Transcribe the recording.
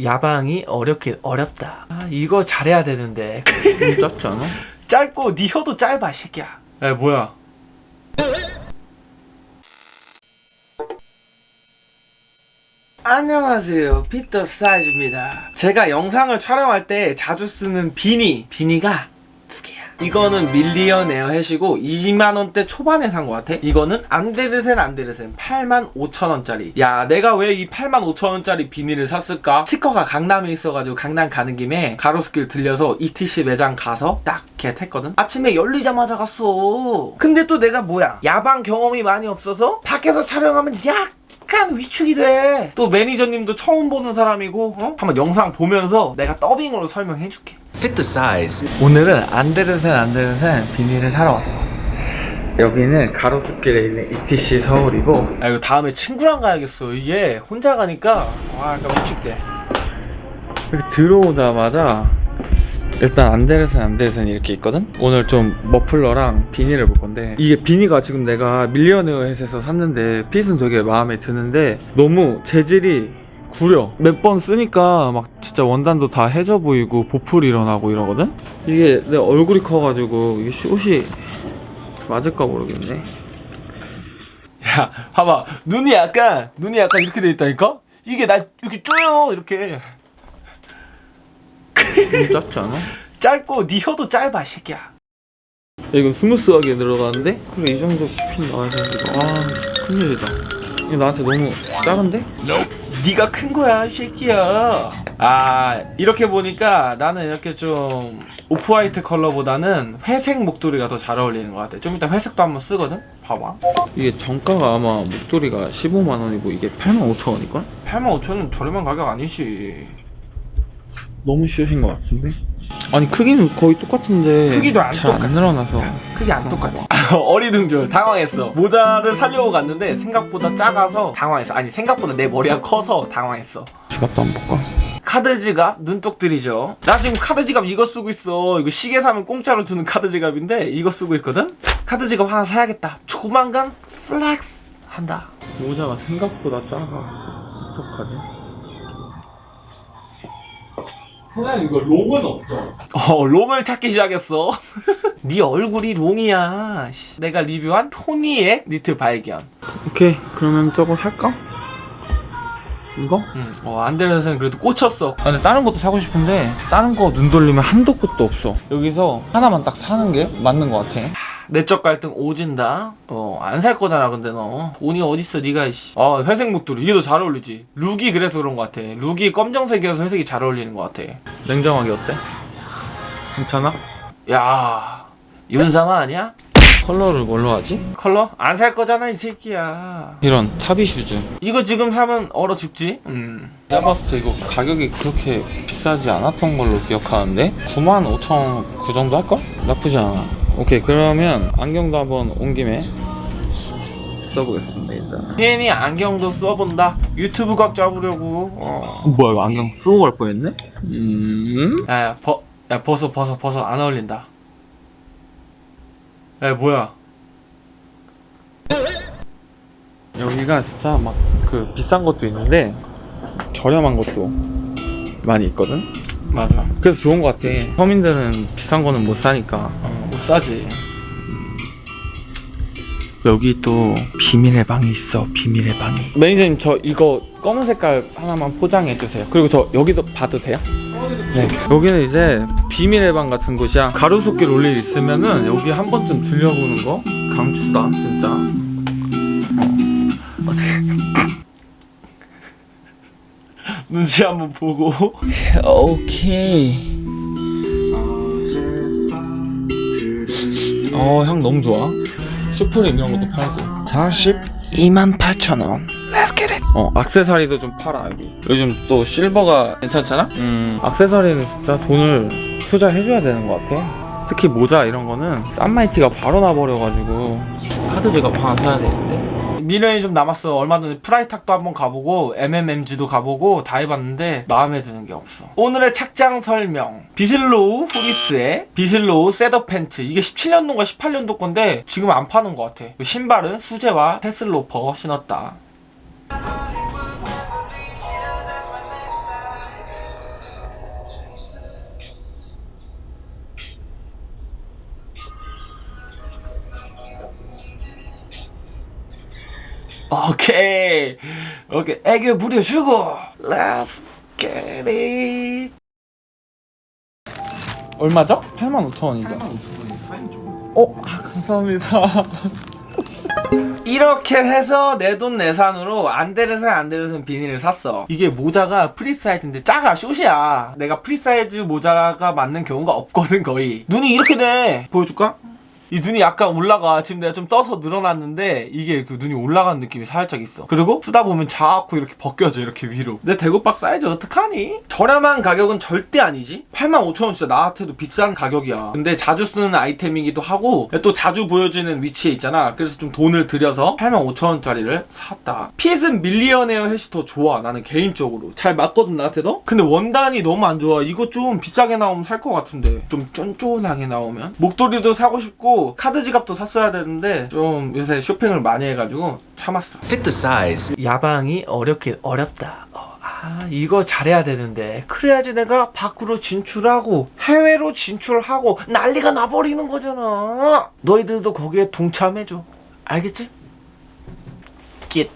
야방이 어렵긴 어렵다. 아, 이거 잘해야 되는데. 짧지 않아? 짧고 네 혀도 짧아, 이 새끼야. 에 뭐야? 안녕하세요, 피터 사이즈입니다. 제가 영상을 촬영할 때 자주 쓰는 비니, 비니가. 이거는 밀리언 에어햇이고 2만 원대 초반에 산 것 같아. 이거는 안데르센 안데르센 8만 5천 원짜리. 야, 내가 왜 이 8만 5천 원짜리 비니를 샀을까? 치커가 강남에 있어가지고 강남 가는 김에 가로수길 들려서 ETC 매장 가서 딱 겟했거든. 아침에 열리자마자 갔어. 근데 또 내가 뭐야? 야방 경험이 많이 없어서 밖에서 촬영하면 약간 위축이 돼. 또 매니저님도 처음 보는 사람이고, 어? 한번 영상 보면서 내가 더빙으로 설명해줄게. Fit the size. 오늘은 안데르센 안데르센 비닐을 사러 왔어. 여기는 가로수길에 있는 ETC 서울이고. 아 이거 다음에 친구랑 가야겠어. 이게 혼자 가니까 와 약간 위축돼. 이렇게 들어오자마자 일단 안데르센 안데르센 이렇게 있거든? 오늘 좀 머플러랑 비닐을 볼 건데 이게 비니가 지금 내가 밀리언웨어 햇에서 샀는데 핏은 되게 마음에 드는데 너무 재질이 구려 몇 번 쓰니까 막 진짜 원단도 다 해져 보이고 보풀 일어나고 이러거든? 이게 내 얼굴이 커가지고 이게 숏이 맞을까 모르겠네 야 봐봐 눈이 약간 눈이 약간 이렇게 돼 있다니까? 이게 날 이렇게 쪼여 이렇게 짧지 않아? 짧고 네 혀도 짧아 이 새끼야 야, 이건 스무스하게 들어가는데? 그래 이 정도 핀 나와야 되는데 아 큰일이다 이거 나한테 너무 작은데? 네가 큰 거야 이 새끼야. 아 이렇게 보니까 나는 이렇게 좀 오프화이트 컬러보다는 회색 목도리가 더 잘 어울리는 것 같아. 좀 이따 회색도 한번 쓰거든? 봐봐. 이게 정가가 아마 목도리가 15만원이고 이게 8만 5천원일걸? 85,000원 저렴한 가격 아니지. 너무 쉬우신 것 같은데? 아니 크기는 거의 똑같은데 크기도 안 잘 똑같아. 안 늘어나서 크게 안 똑같아 어리둥절 당황했어 모자를 사려고 갔는데 생각보다 작아서 당황했어 아니 생각보다 내 머리가 커서 당황했어 지갑도 안 볼까? 카드 지갑 눈독 들이죠. 나 지금 카드 지갑 이거 쓰고 있어. 이거 시계 사면 공짜로 주는 카드 지갑인데 이거 쓰고 있거든. 카드 지갑 하나 사야겠다. 조만간 플렉스 한다. 모자가 생각보다 작아 어떡하지? 사장님 이거 롱은 없죠? 어 롱을 찾기 시작했어. 네 얼굴이 롱이야. 씨. 내가 리뷰한 토니의 니트 발견. 오케이 그러면 저거 살까? 이거? 응. 어 안데르센 그래도 꽂혔어. 아 근데 다른 것도 사고 싶은데 다른 거 눈 돌리면 한도 끝도 없어 여기서 하나만 딱 사는 게 맞는 것 같아 내적 갈등 오진다. 어, 안 살 거잖아, 근데 너. 돈이 어딨어, 니가, 씨. 아, 회색 목도리. 이게 더 잘 어울리지. 룩이 그래서 그런 것 같아. 룩이 검정색이어서 회색이 잘 어울리는 것 같아. 냉정하게 어때? 괜찮아? 야 윤상아 아니야? 컬러를 뭘로 하지? 컬러? 안 살 거잖아, 이 새끼야. 이런 타비 슈즈 이거 지금 사면 얼어 죽지? 음. 내가 봤을 때 이거 가격이 그렇게 비싸지 않았던 걸로 기억하는데 9만 5천 그 정도 할걸? 나쁘지 않아 오케이 그러면 안경도 한번 온 김에 써보겠습니다 괜히 안경도 써본다. 유튜브 각 잡으려고. 어. 뭐야 이거 안경 쓰고 갈 뻔했네? 음 야, 야, 버, 야, 벗어, 벗어, 벗어. 안 어울린다. 야, 뭐야. 여기가 진짜 막 그 비싼 것도 있는데 저렴한 것도 많이 있거든 맞아. 그래서 좋은 것 같아 서민들은 비싼 거는 못 사니까 어, 못 사지. 여기 또 비밀의 방이 있어 비밀의 방이. 매니저님 저 이거 검은 색깔 하나만 포장해 주세요. 그리고 저 여기도 봐도 돼요? 네. 여기는 이제 비밀의 방 같은 곳이야. 가로수길 올 일 있으면은 여기 한 번쯤 들려보는 거? 강추다 진짜. 눈치 한번 보고. 오케이 어 향 너무 좋아. 슈프림 이런 것도 팔고. 42만 8천 원. Let's get it. 어 악세사리도 좀 팔아 여기. 요즘 또 실버가 괜찮잖아? 음. 악세사리는 진짜 돈을 투자해줘야 되는 것 같아. 특히 모자 이런 거는 쌈마이티가 바로 나버려가지고. 카드 지갑 하나 사야 되는데 미련이 좀 남았어. 얼마 전에 프라이탁도 한번 가보고 MMMG도 가보고 다 해봤는데 마음에 드는 게 없어. 오늘의 착장 설명. 비슬로우 후리스의 비슬로우 셋업 팬츠. 이게 17년도인가 18년도 건데 지금 안 파는 것 같아. 신발은 수제와 테슬로퍼 신었다. 오케이. 오케이. 애교 부려주고 Let's get it. 얼마죠? 85,000원이죠. 어, 아, 감사합니다. 이렇게 해서 내 돈 내산으로 안데르센 안데르센 비닐을 샀어. 이게 모자가 프리사이즈인데 작아 숏이야. 내가 프리사이즈 모자가 맞는 경우가 없거든 거의. 눈이 이렇게 돼. 보여줄까? 이 눈이 약간 올라가. 지금 내가 좀 떠서 늘어났는데 이게 그 눈이 올라가는 느낌이 살짝 있어. 그리고 쓰다 보면 자꾸 이렇게 벗겨져 이렇게 위로. 내 대구박 사이즈 어떡하니? 저렴한 가격은 절대 아니지. 85,000원 진짜 나한테도 비싼 가격이야. 근데 자주 쓰는 아이템이기도 하고 또 자주 보여지는 위치에 있잖아. 그래서 좀 돈을 들여서 85,000원짜리를 샀다. 핏은 밀리언에어 햇이 더 좋아 나는 개인적으로. 잘 맞거든 나한테도? 근데 원단이 너무 안 좋아. 이거 좀 비싸게 나오면 살 것 같은데. 좀 쫀쫀하게 나오면. 목도리도 사고 싶고 카드 지갑도 샀어야 되는데 좀 요새 쇼핑을 많이 해가지고 참았어 Fit the size. 야방이 어렵긴 어렵다. 어, 아 이거 잘해야 되는데 그래야지 내가 밖으로 진출하고 해외로 진출하고 난리가 나버리는 거잖아. 너희들도 거기에 동참해줘. 알겠지? 깃.